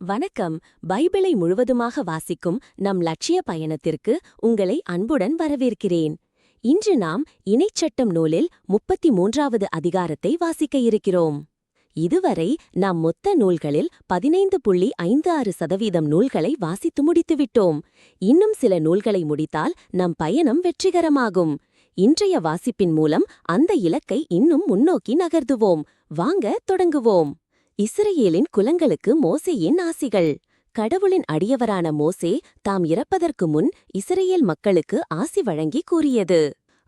வணக்கம். பைபிளை முழுவதுமாக வாசிக்கும் நம் லட்சிய பயணத்திற்கு உங்களை அன்புடன் வரவேற்கிறேன். இன்று நாம் இணைச்சட்டம் நூலில் முப்பத்தி மூன்றாவது அதிகாரத்தை வாசிக்க இருக்கிறோம். இதுவரை நாம் மொத்த நூல்களில் பதினைந்து புள்ளி ஐந்து ஆறு சதவீதம் நூல்களை வாசித்து முடித்துவிட்டோம். இன்னும் சில நூல்களை முடித்தால் நம் பயணம் வெற்றிகரமாகும். இன்றைய வாசிப்பின் மூலம் அந்த இலக்கை இன்னும் முன்னோக்கி நகர்த்துவோம். வாங்க தொடங்குவோம். இஸ்ரேலின் குலங்களுக்கு மோசேயின் ஆசிகள். கடவுளின் அடியவரான மோசே தாம் இறப்பதற்கு முன் இஸ்ரேல் மக்களுக்கு ஆசி வழங்கி கூறியது.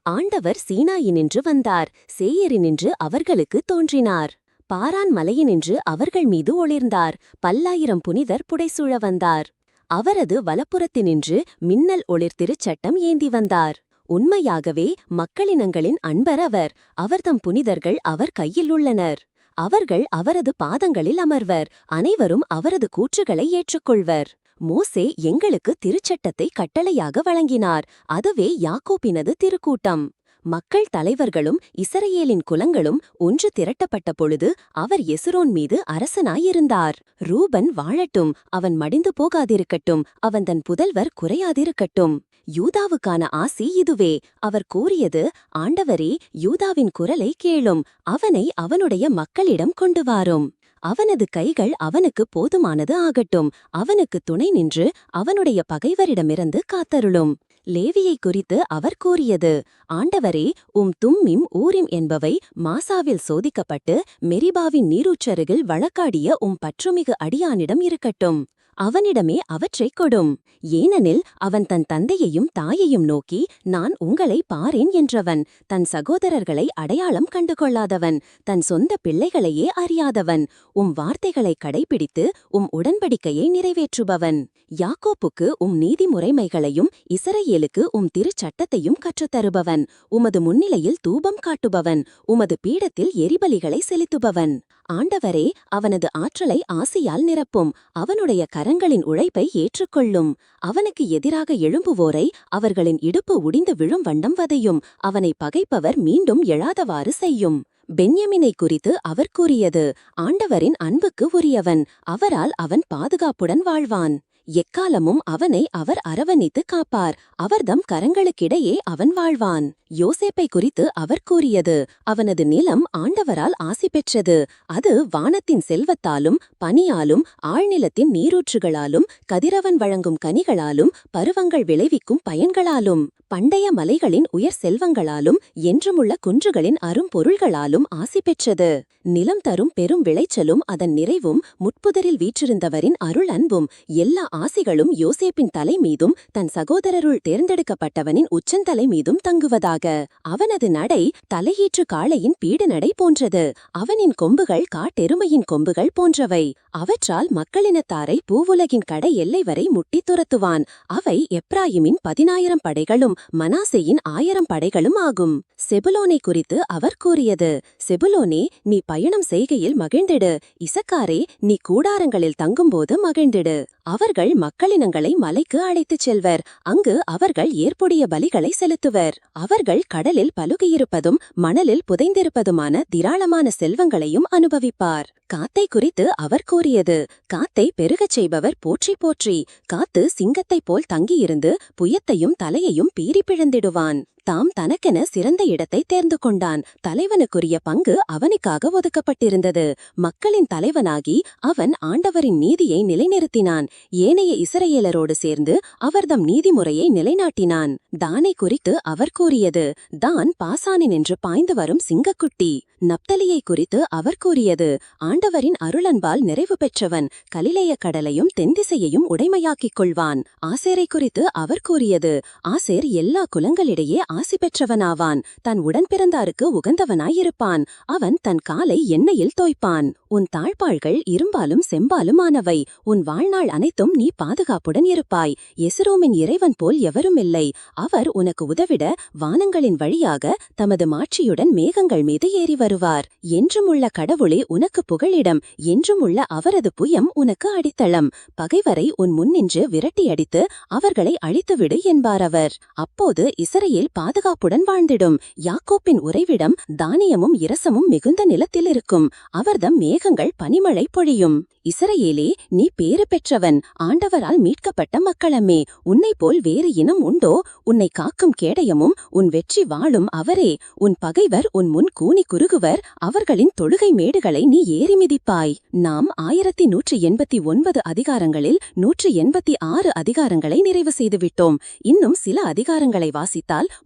ஆண்டவர் சீனாயினின்று வந்தார் சேயரினின்று அவர்களுக்கு தோன்றினார். பாரான் மலையினின்று அவர்கள் மீது ஒளிர்ந்தார் பல்லாயிரம் புனிதர் புடைசூழ வந்தார். அவரது வலப்புறத்தினின்று மின்னல் ஒளிர்திருச் சட்டம் ஏந்தி வந்தார். உண்மையாகவே மக்களினங்களின் அன்பர் அவர் அவர்தம் புனிதர்கள் அவர் கையில் உள்ளனர். அவர்கள் அவரது பாதங்களில் அமர்வர். அனைவரும் அவரது கூற்றுகளை ஏற்றுக்கொள்வர். மோசே எங்களுக்கு திருச்சட்டத்தை கட்டளையாக வழங்கினார். அதுவே யாக்கோப்பினது திருக்கூட்டம். மக்கள் தலைவர்களும் இஸ்ரேலின் குலங்களும் ஒன்று திரட்டப்பட்ட பொழுது அவர் எசுரோன் மீது அரசனாயிருந்தார். ரூபன் வாழட்டும். அவன் மடிந்து போகாதிருக்கட்டும். அவன் தன் புதல்வர் குறையாதிருக்கட்டும். யூதாவுக்கான ஆசி இதுவே. அவர் கூறியது ஆண்டவரே யூதாவின் குரலை கேளும். அவனை அவனுடைய மக்களிடம் கொண்டு வாரும். அவனது கைகள் அவனுக்கு போதுமானது ஆகட்டும். அவனுக்கு துணை நின்று அவனுடைய பகைவரிடமிருந்து காத்தருளும். லேவியை குறித்து அவர் கூறியது ஆண்டவரே உம் தும்மிம் ஊரிம் என்பவை மாசாவில் சோதிக்கப்பட்டு மெரிபாவின் நீரூற்றருகில் வழக்காடிய உம் பற்றுமிகு அடியானிடம் இருக்கட்டும். அவனிடமே அவற்றைக் கொடும். ஏனெனில் அவன் தன் தந்தையையும் தாயையும் நோக்கி நான் உங்களை பாரேன் என்றவன். தன் சகோதரர்களை அடையாளம் கண்டுகொள்ளாதவன். தன் சொந்த பிள்ளைகளையே அறியாதவன். உம் வார்த்தைகளை கடைபிடித்து உம் உடன்படிக்கையை நிறைவேற்றுபவன். யாக்கோப்புக்கு உம் நீதிமுறைமைகளையும் இசரையேலுக்கு உம் திருச்சட்டத்தையும் கற்றுத்தருபவன். உமது முன்னிலையில் தூபம் காட்டுபவன். உமது பீடத்தில் எரிபலிகளை செலுத்துபவன். ஆண்டவரே அவனது ஆற்றலை ஆசியால் நிரப்பும். அவனுடைய கரங்களின் உழைப்பை ஏற்றுக்கொள்ளும். அவனுக்கு எதிராக எழும்புவோரை அவர்களின் இடுப்பு உடிந்து விழும் வண்டம் வதையும். அவனை பகைப்பவர் மீண்டும் எழாதவாறு செய்யும். பென்யமினை குறித்து அவர் கூறியது ஆண்டவரின் அன்புக்கு உரியவன் அவரால் அவன் பாதுகாப்புடன் வாழ்வான். எக்காலமும் அவனை அவர் அரவணைத்து காப்பார். அவர்தம் கரங்களுக்கிடையே அவன் வாழ்வான். யோசேப்பை குறித்து அவர் கூறியது அவனது நிலம் ஆண்டவரால் ஆசி பெற்றது. அது வானத்தின் செல்வத்தாலும் பனியாலும் ஆழ்நிலத்தின் நீரூற்றுகளாலும் கதிரவன் வழங்கும் கனிகளாலும் பருவங்கள் விளைவிக்கும் பயன்களாலும் பண்டைய மலைகளின் உயர் செல்வங்களாலும் என்றுமுள்ள குன்றுகளின் அரும்பொருள்களாலும் ஆசி பெற்றது. நிலம் தரும் பெரும் விளைச்சலும் அதன் நிறைவும் முட்புதரில் வீற்றிருந்தவரின் அருள் அன்பும் எல்லா ஆசிகளும் யோசேப்பின் தலை மீதும் தன் சகோதரருள் தேர்ந்தெடுக்கப்பட்டவனின் உச்சந்தலை மீதும் தங்குவதாக. அவனது நடை தலையீற்று காளையின் பீடு நடை போன்றது. அவனின் கொம்புகள் காட்டெருமையின் கொம்புகள் போன்றவை. அவற்றால் மக்களினத்தாரை பூவுலகின் கடை எல்லை வரை முட்டித் துரத்துவான். அவை எப்ராயிமின் பதினாயிரம் படைகளும் மனாசையின் ஆயிரம் படைகளும் ஆகும். செபுலோனை குறித்து அவர் கூறியது செபுலோனே நீ பயணம் செய்கையில் மகிழ்ந்திடு. இசக்காரே நீ கூடாரங்களில் தங்கும்போது மகிழ்ந்திடு. அவர்கள் மக்களினங்களை மலைக்கு அழைத்துச் செல்வர். அங்கு அவர்கள் ஏற்புடைய பலிகளை செலுத்துவர். அவர்கள் கடலில் பலுகியிருப்பதும் மணலில் புதைந்திருப்பதுமான திராளமான செல்வங்களையும் அனுபவிப்பார். காத்தை குறித்து அவர் கூறியது காத்தை பெருகச் செய்பவர் போற்றி போற்றி. காத்து சிங்கத்தைப் போல் தங்கியிருந்து புயத்தையும் தலையையும் பீறி பிழந்திடுவான். தாம் தனக்கென சிறந்த இடத்தை தேர்ந்து கொண்டான் தலைவனுக்குரிய பங்கு அவனுக்காக ஒதுக்கப்பட்டிருந்தது. மக்களின் தலைவனாகி அவன் ஆண்டவரின் நீதியை நிலைநிறுத்தினான். ஏனைய இசரையலரோடு சேர்ந்து அவர்தம் நீதிமுறையை நிலைநாட்டினான். தானை குறித்து அவர் கூறியது தான் பாசானினின்று பாய்ந்து வரும் சிங்கக்குட்டி. நப்தலியை குறித்து அவர் கூறியது ஆண்டவரின் அருளன்பால் நிறைவு பெற்றவன் கலிலேய கடலையும் தென்திசையையும் உடைமையாக்கிக் கொள்வான். ஆசேரை குறித்து அவர் கூறியது ஆசேர் எல்லா குலங்களிடையே ஆசி பெற்றவனாவான். தன் உடன்பிறந்தாருக்கு உகந்தவனாயிருப்பான். அவன் தன் காலை எண்ணெயில் தோய்ப்பான். உன் தாழ்பாள்கள் இரும்பாலும் செம்பாலும் ஆனவை உன் வாழ்நாள் அனைத்தும் நீ பாதுகாப்புடன் இருப்பாய். எசுரோமின் இறைவன் போல் எவரும் இல்லை அவர் உனக்கு உதவிட வானங்களின் வழியாக தமது மாட்சியுடன் மேகங்கள் மீது ஏறி வருவார். என்றுமுள்ள கடவுளே உனக்கு புகழிடம் என்றுமுள்ள அவரது புயம் உனக்கு அடித்தளம். பகைவரை உன் முன்னின்று விரட்டியடித்து அவர்களை அழித்துவிடு என்பார் அவர். அப்போது பா பாதுகாப்புடன் வாழ்ந்திடும். யாக்கோப்பின் உறைவிடம் தானியமும் இரசமும் மிகுந்த நிலத்தில் இருக்கும். அவர்தம் மேகங்கள் பனிமழை பொழியும். இசரையேலே நீ பேறு பெற்றவன். ஆண்டவரால் மீட்கப்பட்ட மக்களமே உன்னை போல் வேறு இனம் உண்டோ? உன்னை காக்கும் கேடயமும் உன் வெற்றி வாழும் அவரே. உன் பகைவர் உன் முன் கூனி குறுகுவர். அவர்களின் தொழுகை மேடுகளை நீ ஏறி மிதிப்பாய். நாம் ஆயிரத்தி நூற்றி எண்பத்தி ஒன்பது அதிகாரங்களில் நூற்றி எண்பத்தி ஆறு அதிகாரங்களை நிறைவு செய்துவிட்டோம். இன்னும் சில அதிகாரங்களை வாசித்தால்